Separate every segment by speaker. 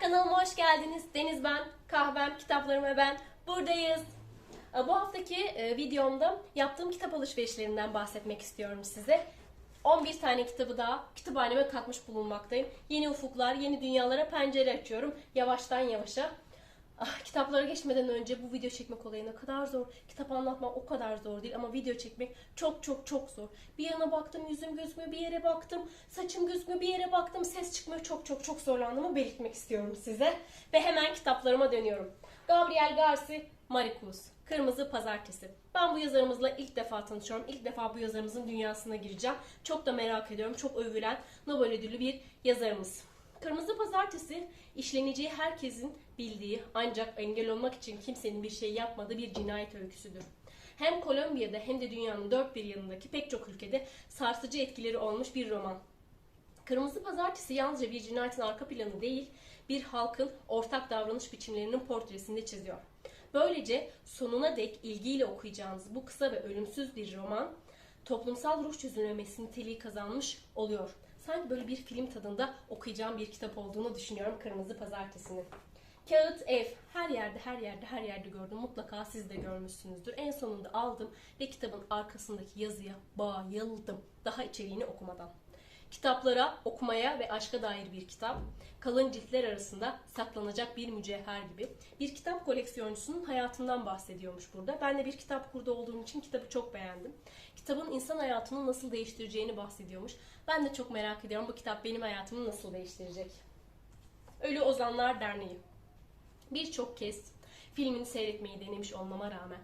Speaker 1: kanalıma hoş geldiniz. Deniz ben, kahvem, kitaplarım ve ben buradayız. Ee, Bu haftaki e, videomda yaptığım kitap alışverişlerinden bahsetmek istiyorum size. 11 tane kitabı daha kütüphaneme katmış bulunmaktayım. Yeni ufuklar, yeni dünyalara pencere açıyorum. Yavaştan yavaşa. Ah, kitaplara geçmeden önce bu video çekmek olayı ne kadar zor. Kitap anlatmak o kadar zor değil ama video çekmek çok çok çok zor. Bir yana baktım yüzüm gözükmüyor, bir yere baktım saçım gözükmüyor, bir yere baktım ses çıkmıyor. Çok çok çok zorlandığımı belirtmek istiyorum size. Ve hemen kitaplarıma dönüyorum. Gabriel Garcia Maricruz. Kırmızı Pazartesi. Ben bu yazarımızla ilk defa tanışıyorum. İlk defa bu yazarımızın dünyasına gireceğim. Çok da merak ediyorum. Çok övülen Nobel ödüllü bir yazarımız. Kırmızı Pazartesi işleneceği herkesin bildiği ancak engel olmak için kimsenin bir şey yapmadığı bir cinayet öyküsüdür. Hem Kolombiya'da hem de dünyanın dört bir yanındaki pek çok ülkede sarsıcı etkileri olmuş bir roman. Kırmızı Pazartesi yalnızca bir cinayetin arka planı değil, bir halkın ortak davranış biçimlerinin portresini çiziyor. Böylece sonuna dek ilgiyle okuyacağınız bu kısa ve ölümsüz bir roman toplumsal ruh çözümlemesi niteliği kazanmış oluyor. Sanki böyle bir film tadında okuyacağım bir kitap olduğunu düşünüyorum Kırmızı Pazartesi'nin. Kağıt ev her yerde her yerde her yerde gördüm. Mutlaka siz de görmüşsünüzdür. En sonunda aldım ve kitabın arkasındaki yazıya bayıldım. Daha içeriğini okumadan. Kitaplara, okumaya ve aşka dair bir kitap. Kalın ciltler arasında saklanacak bir mücevher gibi. Bir kitap koleksiyoncusunun hayatından bahsediyormuş burada. Ben de bir kitap kurdu olduğum için kitabı çok beğendim. Kitabın insan hayatını nasıl değiştireceğini bahsediyormuş. Ben de çok merak ediyorum bu kitap benim hayatımı nasıl değiştirecek. Ölü Ozanlar Derneği. Birçok kez filmini seyretmeyi denemiş olmama rağmen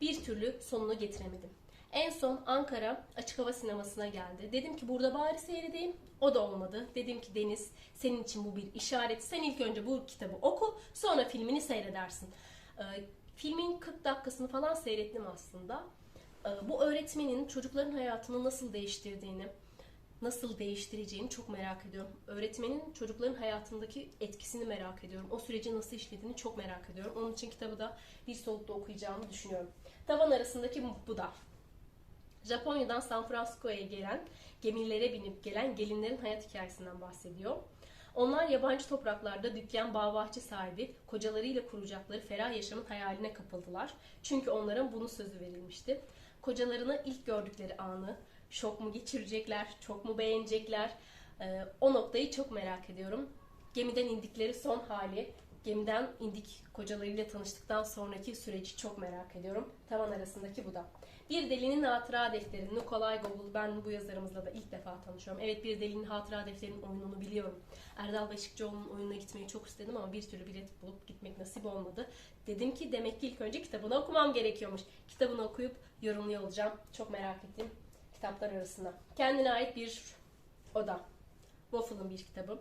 Speaker 1: bir türlü sonunu getiremedim. En son Ankara Açık Hava Sineması'na geldi. Dedim ki burada bari seyredeyim. O da olmadı. Dedim ki Deniz senin için bu bir işaret. Sen ilk önce bu kitabı oku sonra filmini seyredersin. Ee, filmin 40 dakikasını falan seyrettim aslında. Ee, bu öğretmenin çocukların hayatını nasıl değiştirdiğini, nasıl değiştireceğini çok merak ediyorum. Öğretmenin çocukların hayatındaki etkisini merak ediyorum. O süreci nasıl işlediğini çok merak ediyorum. Onun için kitabı da bir solukta okuyacağımı düşünüyorum. Tavan arasındaki Buda. Japonya'dan San Francisco'ya gelen, gemilere binip gelen gelinlerin hayat hikayesinden bahsediyor. Onlar yabancı topraklarda dükkan bağ bahçe sahibi, kocalarıyla kuracakları ferah yaşamın hayaline kapıldılar. Çünkü onların bunu sözü verilmişti. Kocalarını ilk gördükleri anı, şok mu geçirecekler, çok mu beğenecekler, ee, o noktayı çok merak ediyorum. Gemiden indikleri son hali, gemiden indik kocalarıyla tanıştıktan sonraki süreci çok merak ediyorum. Tavan arasındaki bu da. Bir Delinin Hatıra Defteri, Nikolay Gogol. Ben bu yazarımızla da ilk defa tanışıyorum. Evet Bir Delinin Hatıra Defteri'nin oyununu biliyorum. Erdal Beşikçioğlu'nun oyununa gitmeyi çok istedim ama bir türlü bilet bulup gitmek nasip olmadı. Dedim ki demek ki ilk önce kitabını okumam gerekiyormuş. Kitabını okuyup yorumluyor olacağım. Çok merak ettim kitaplar arasında. Kendine ait bir oda. Waffle'ın bir kitabı.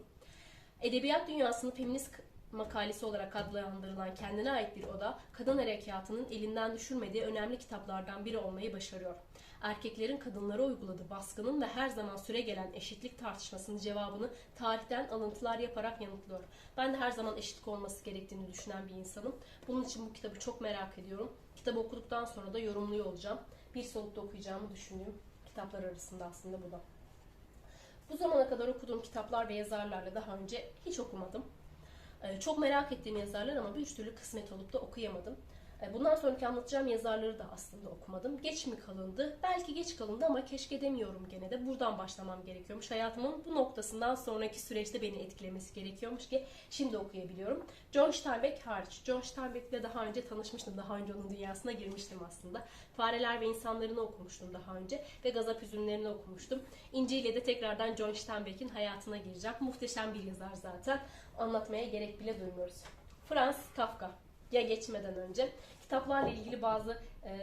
Speaker 1: Edebiyat dünyasının feminist makalesi olarak adlandırılan kendine ait bir oda, kadın harekatının elinden düşürmediği önemli kitaplardan biri olmayı başarıyor. Erkeklerin kadınlara uyguladığı baskının ve her zaman süre gelen eşitlik tartışmasının cevabını tarihten alıntılar yaparak yanıtlıyor. Ben de her zaman eşitlik olması gerektiğini düşünen bir insanım. Bunun için bu kitabı çok merak ediyorum. Kitabı okuduktan sonra da yorumluyor olacağım. Bir solukta okuyacağımı düşünüyorum. Kitaplar arasında aslında bu da. Bu zamana kadar okuduğum kitaplar ve yazarlarla daha önce hiç okumadım. Ee, Çok merak ettiğim yazarlar ama bir türlü kısmet olup da okuyamadım. Ee, Bundan sonraki anlatacağım yazarları da aslında okumadım. Geç mi kalındı? Belki geç kalındı ama keşke demiyorum gene de. Buradan başlamam gerekiyormuş. Hayatımın bu noktasından sonraki süreçte beni etkilemesi gerekiyormuş ki şimdi okuyabiliyorum. John Steinbeck hariç. John Steinbeck'le daha önce tanışmıştım. Daha önce onun dünyasına girmiştim aslında. Fareler ve insanlarını okumuştum daha önce. Ve Gazap Hüzünlerini okumuştum. İnci ile de tekrardan John Steinbeck'in hayatına gireceğim. Muhteşem bir yazar zaten. Anlatmaya gerek bile duymuyoruz. Franz Kafka ya geçmeden önce kitaplarla ilgili bazı e,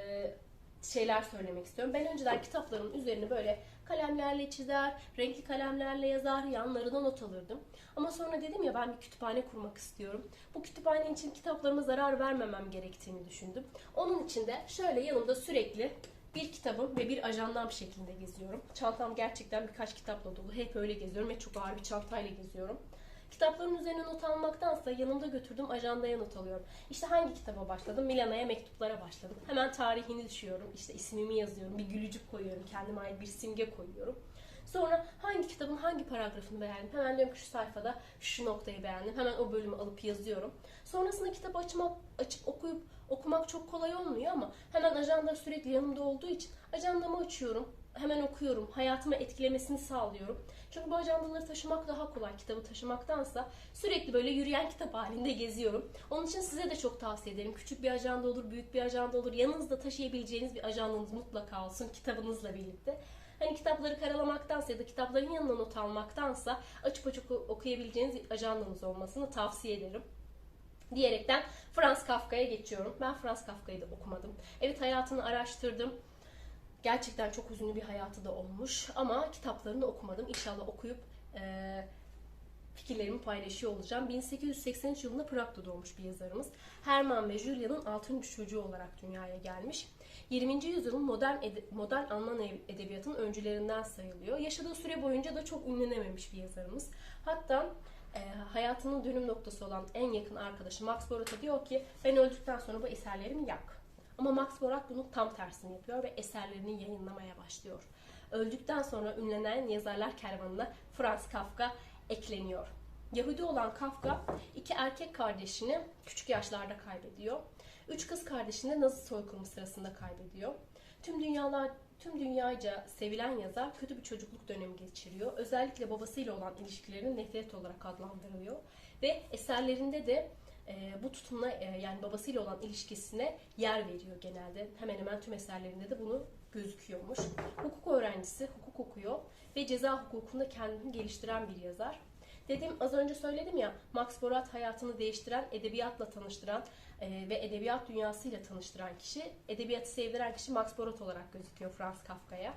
Speaker 1: şeyler söylemek istiyorum. Ben önceden kitapların üzerine böyle kalemlerle çizer, renkli kalemlerle yazar, yanlarına not alırdım. Ama sonra dedim ya ben bir kütüphane kurmak istiyorum. Bu kütüphane için kitaplarıma zarar vermemem gerektiğini düşündüm. Onun için de şöyle yanımda sürekli bir kitabım ve bir ajandam şeklinde geziyorum. Çantam gerçekten birkaç kitapla dolu. Hep öyle geziyorum ve çok ağır bir çantayla geziyorum. Kitapların üzerine not almaktansa yanımda götürdüm ajandaya not alıyorum. İşte hangi kitaba başladım? Milano'ya mektuplara başladım. Hemen tarihini düşüyorum. İşte ismimi yazıyorum. Bir gülücük koyuyorum. Kendime ait bir simge koyuyorum. Sonra hangi kitabın hangi paragrafını beğendim? Hemen diyorum ki şu sayfada şu noktayı beğendim. Hemen o bölümü alıp yazıyorum. Sonrasında kitabı açmak, açıp okuyup okumak çok kolay olmuyor ama hemen ajanda sürekli yanımda olduğu için ajandamı açıyorum. Hemen okuyorum. Hayatıma etkilemesini sağlıyorum. Çünkü bu ajandaları taşımak daha kolay kitabı taşımaktansa sürekli böyle yürüyen kitap halinde geziyorum. Onun için size de çok tavsiye ederim. Küçük bir ajanda olur, büyük bir ajanda olur. Yanınızda taşıyabileceğiniz bir ajandanız mutlaka olsun kitabınızla birlikte. Hani kitapları karalamaktansa ya da kitapların yanına not almaktansa açıp açıp okuyabileceğiniz bir ajandanız olmasını tavsiye ederim diyerekten Franz Kafka'ya geçiyorum. Ben Franz Kafka'yı da okumadım. Evet hayatını araştırdım. Gerçekten çok üzünlü bir hayatı da olmuş ama kitaplarını okumadım. İnşallah okuyup eee, fikirlerimi paylaşıyor olacağım. 1883 yılında Prag'da doğmuş bir yazarımız. Hermann ve Julia'nın 6. çocuğu olarak dünyaya gelmiş. 20. yüzyılın modern modern Alman ed- edebiyatının öncülerinden sayılıyor. Yaşadığı süre boyunca da çok ünlenememiş bir yazarımız. Hatta e, hayatının dönüm noktası olan en yakın arkadaşı Max Borata diyor ki ben öldükten sonra bu eserlerimi yak. Ama Max Borat bunun tam tersini yapıyor ve eserlerini yayınlamaya başlıyor. Öldükten sonra ünlenen yazarlar kervanına Franz Kafka ekleniyor. Yahudi olan Kafka iki erkek kardeşini küçük yaşlarda kaybediyor. Üç kız kardeşini de Nazi soykırımı sırasında kaybediyor. Tüm dünyalar tüm dünyaca sevilen yazar kötü bir çocukluk dönemi geçiriyor. Özellikle babasıyla olan ilişkilerini nefret olarak adlandırılıyor ve eserlerinde de e, bu tutumla e, yani babasıyla olan ilişkisine yer veriyor genelde. Hemen hemen tüm eserlerinde de bunu gözüküyormuş. Hukuk öğrencisi, hukuk okuyor ve ceza hukukunda kendini geliştiren bir yazar. Dedim az önce söyledim ya Max Borat hayatını değiştiren, edebiyatla tanıştıran e, ve edebiyat dünyasıyla tanıştıran kişi, edebiyatı sevdiren kişi Max Borat olarak gözüküyor Franz Kafka'ya.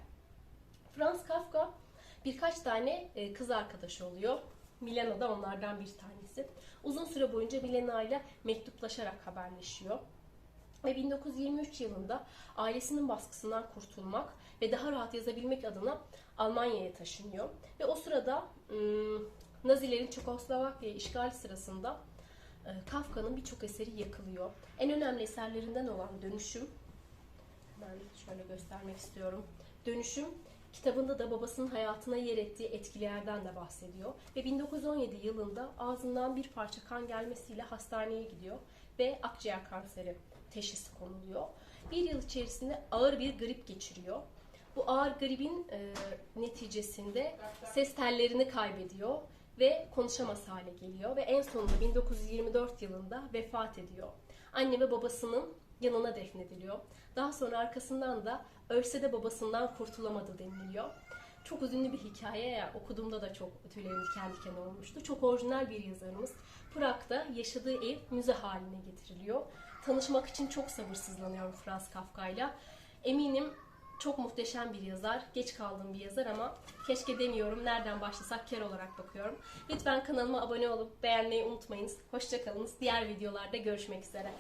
Speaker 1: Franz Kafka birkaç tane e, kız arkadaşı oluyor. Milena da onlardan bir tanesi. Uzun süre boyunca Milena ile mektuplaşarak haberleşiyor. Ve 1923 yılında ailesinin baskısından kurtulmak ve daha rahat yazabilmek adına Almanya'ya taşınıyor. Ve o sırada Nazilerin Çekoslovakya'yı işgal sırasında e, Kafka'nın birçok eseri yakılıyor. En önemli eserlerinden olan Dönüşüm, ben şöyle göstermek istiyorum. Dönüşüm kitabında da babasının hayatına yer ettiği etkilerden de bahsediyor. Ve 1917 yılında ağzından bir parça kan gelmesiyle hastaneye gidiyor ve akciğer kanseri teşhisi konuluyor. Bir yıl içerisinde ağır bir grip geçiriyor. Bu ağır gripin e, neticesinde ses tellerini kaybediyor ve konuşamaz hale geliyor ve en sonunda 1924 yılında vefat ediyor. Anne ve babasının yanına defnediliyor. Daha sonra arkasından da ölse de babasından kurtulamadı deniliyor. Çok üzünlü bir hikaye ya okuduğumda da çok tüylerim diken diken olmuştu. Çok orijinal bir yazarımız. Prag'da yaşadığı ev müze haline getiriliyor. Tanışmak için çok sabırsızlanıyorum Franz Kafka'yla. Eminim çok muhteşem bir yazar. Geç kaldığım bir yazar ama keşke demiyorum. Nereden başlasak kar olarak bakıyorum. Lütfen kanalıma abone olup beğenmeyi unutmayınız. Hoşçakalınız. Diğer videolarda görüşmek üzere.